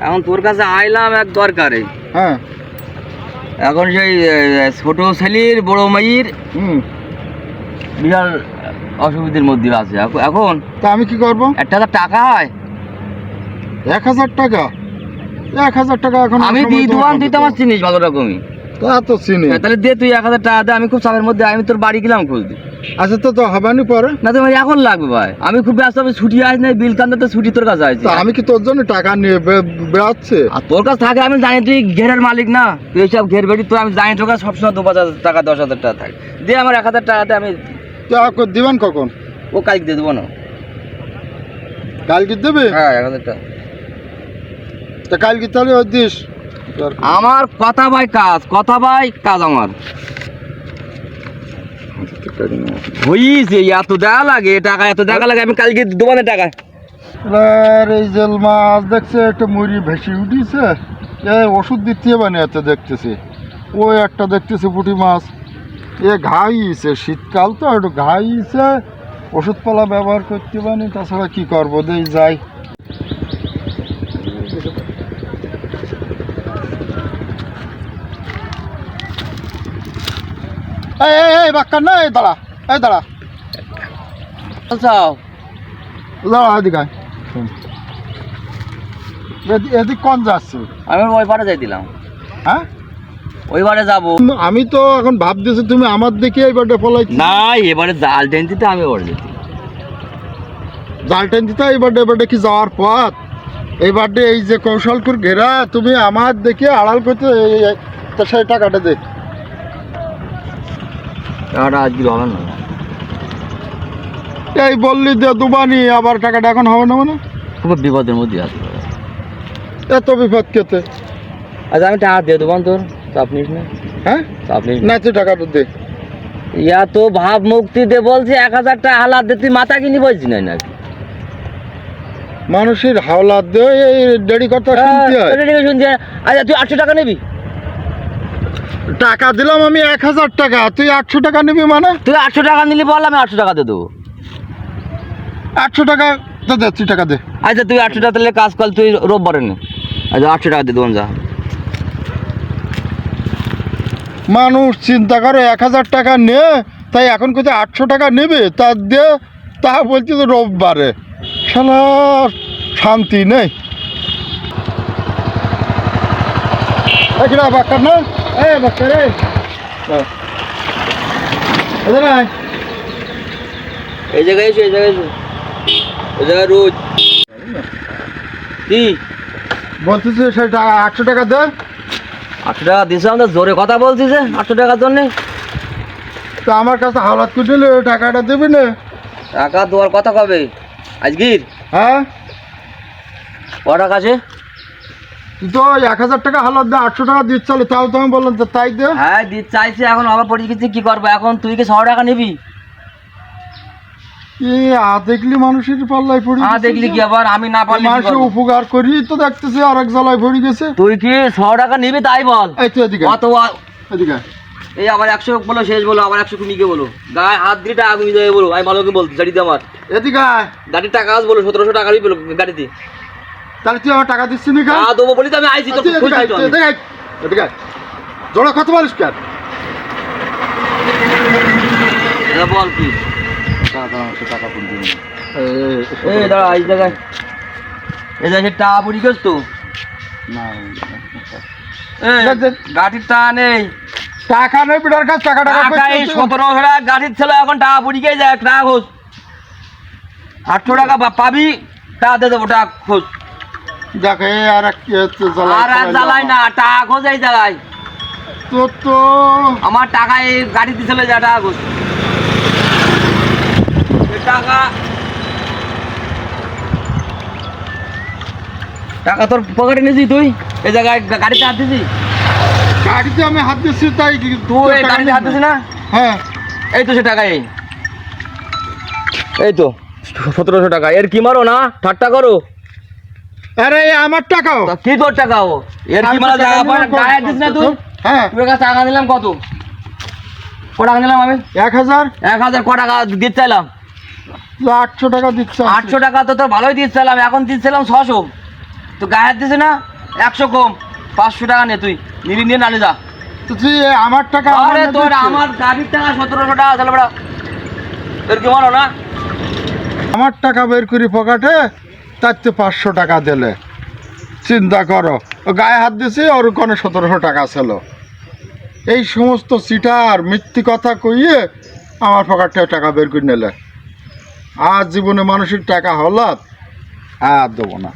এখন তোর কাছে আইলাম এক দরকারে। হ্যাঁ। এখন সেই ছোট ছেলির বড় মাইয়ের হুম। বিশাল অসুবিধার মধ্যে আছে। এখন- তা আমি কি করব? একটা হাজার টাকা হয়। এক হাজার টাকা? এক হাজার টাকা এখন আমি দোকান তোমার তুই তো। আমার চিনিস ভালো রকমই। তা তো চিনি। তাহলে দে তুই এক হাজার টাকা দে আমি খুব চাপের মধ্যে আমি তোর বাড়ি গেলাম খোঁজ দিই আচ্ছা তো তো হবে না পরে। না তো ভাই এখন লাগবে ভাই। আমি খুব ব্যস্ত আমি ছুটি আস নাই বিল কান্দে তো ছুটি তোর কাছে আছে তা আমি কি তোর জন্য টাকা নিয়ে বেড়াচ্ছে? আর তোর কাছে থাকে আমি জানি তুই ঘেরের মালিক না। তুই এইসব ঘের বেড়ি তো আমি জানি তোর কাছে সবসময় দু পাঁচ হাজার টাকা দশ হাজার টাকা থাকে। দিয়ে আমার এক হাজার টাকাতে আমি দিবেন কখন? ও কালকে দিয়ে দেবো না। কালকে দেবে? হ্যাঁ এক হাজার টাকা। তা কালকে তাহলে দিস। আমার কথা ভাই কাজ কথা ভাই কাজ আমার। হইছে এত দেখা লাগে টাকা এত দেখা লাগে আমি কালকে দোকানে টাকা। এই জেল মাছ দেখছে একটা মুড়ি ভেসে উঠিছে। ওষুধ দিতে এত দেখতেছে। ওই একটা দেখতেছে পুঁটি মাছ। এ ঘাইছে শীতকাল তো একটু ঘাইছে। ওষুধপালা ব্যবহার করতে পারি তাছাড়া কি করব? দেই যাই। এই এই, এই বাক্কার না এই দাঁড়া এই দাঁড়া। বলছাও দাঁড়া এদিকে এদিক কোন যাচ্ছে? আমি ওই পারে যাই দিলাম। হ্যাঁ? ওই বারে যাব। আমি তো এখন ভাবতেছি তুমি আমার দেখে এইবার ফলাই না এবারে জাল টেনতে আমি ওর যেতে জালটেন দিতে এইবার এবারে কি যাওয়ার পথ? এইবারে এই যে কৌশলপুর ঘেরা তুমি আমার দেখে আড়াল করতে সেই টাকাটা দে। টাকাটা আজকে হবে না। এই বললি দে দুবানি আবার টাকাটা এখন হবে না মানে? খুব বিপদের মধ্যে আছে এত বিপদ কেতে? আচ্ছা আমি টাকা দিয়ে দেবো তোর চাপ নিস না। হ্যাঁ? চাপ নিস না। তুই টাকাটা দে। ইয়া তো ভাব মুক্তি দে বলছি এক হাজার টাকা হালাত দে তুই মাথা কিনি বলছি না নাকি? মানুষের হাওলাত দে এই দেরি কথা শুনতে হয়। শুনছি আচ্ছা তুই আটশো টাকা নিবি? টাকা দিলাম আমি এক হাজার টাকা। তুই আটশো টাকা নিবি মানে? তুই আটশো টাকা নিলি বল আমি আটশো টাকা দিয়ে দেবো। আটশো টাকা তো দে তুই টাকা দে। আচ্ছা তুই আটশো টাকা তাহলে কাজ কর তুই রোববারে নে। আচ্ছা আটশো টাকা দিয়ে দেবো যা। মানুষ চিন্তা করে এক হাজার টাকা নে তাই এখন কোথায় আটশো টাকা নেবে তা দিয়ে তা বলছি তো রোববারে শালা শান্তি নেই। বাক্কার না? রে। এদের আয়। এই জায়গায় এসো এই জায়গায় এসো। এই জায়গায় রোজ। কি? বলতেছি সেই টাকা আটশো টাকা দে। আটশো টাকা দিয়েছে আমাদের জোরে কথা বলছিস যে আটশো টাকার জন্যে। তো আমার কাছে হাওলাত ওই টাকাটা দেবে না। টাকা দেওয়ার কথা কবে? আজগির? হ্যাঁ? ক টাকা আছে? তুই তো এক হাজার টাকা হাওলাত দে আটশো টাকা দিচ্ছ তাও তো আমি বললাম তো তাই দে। হ্যাঁ দিতে চাইছি এখন আবার পড়ে কি করব? এখন তুই কি ছশো টাকা নিবি? এ আ দেখলি মানুষের পাল্লায় পড়ি দেখলি কি আবার? আমি না পারলে মানুষের উপকার করি তো দেখতেছি আর এক জ্বালায় পড়ে গেছে। তুই কি ছশো টাকা নিবি? তাই বল। এই তো এদিকে। কত এদিকে। এই আবার একশো বলো শেষ বলো আবার একশো কুমিকে বলো। গায়ে হাত দিয়ে টাকা কমিয়ে বলো আমি ভালো বলছি গাড়িতে আমার। এদিকে। গাড়ির টাকা আস বলো সতেরোশো টাকা বলো গাড়িতে। তাহলে তুই আমার টাকা দিচ্ছি নি কেন দেবো বলি তো আমি আইছি খুলছি তো এদিকে আয়। জোড়া কত বলিস কেন? বল কি? টাকা টাকা পুরি দিবি এই দাঁড়া এই জায়গায়। এই জায়গায় টাকা পুরি গেছ তো? এই, দে, দে। গাড়ির টাকা নেই। টাকা নেই বিড়ার কাছে টাকা টাকা টাকা এই সতেরো গাড়ির ছিল এখন টাকা পুরি গিয়ে যায় টাকা খোঁজ। আটশো টাকা বা- পাবি টাকা দিয়ে দেবো টাকা খোঁজ। দেখ আর আর জ্বালাই না। টাকা তোর তো আমার টাকা এই গাড়ি দিছিল যা টাকা খোঁজ। টাকা। টাকা তোর পকেটে নিয়েছি তুই? এই জায়গায় গাড়িতে হাত দিছি গাড়িতে আমি হাত দিচ্ছি তাই তুই গাড়িতে হাত? দিছি না? হ্যাঁ। এই তো সে টাকা এই। এই তো সতেরোশো টাকা। এর কি মারো না? ঠাট্টা করো। আরে আমার টাকাও। কি তোর টাকা ও এর কি মারা টাকা টাকা গায়ে দিস না তুই। হ্যাঁ। তোর কাছে টাকা নিলাম কত? ক টাকা নিলাম আমি? এক হাজার। এক হাজার ক টাকা দিতে চাইলাম। আটশো টাকা দিচ্ছে আটশো টাকা তো তোর ভালোই দিচ্ছিলাম এখন দিচ্ছিলাম ছশো। তো গায়ে হাত দিছে না একশো কম। পাঁচশো টাকা নে তুই। নিবি নিয়ে নালে যা। তুই আমার টাকা আরে তোর আমার গাড়ির টাকা সতেরোশো টাকা চলে বেড়া তোর কি মানো না? আমার টাকা বের করি পকেটে। তার তো পাঁচশো টাকা দিলে। চিন্তা করো। গায়ে হাত দিছে, ওর ওখানে সতেরোশো টাকা ছিল। এই সমস্ত সিটার মিথ্যি কথা কইয়ে আমার পকেটটা টাকা বের করে নিলে। আর জীবনে মানুষের টাকা হলাত আর দেবো না।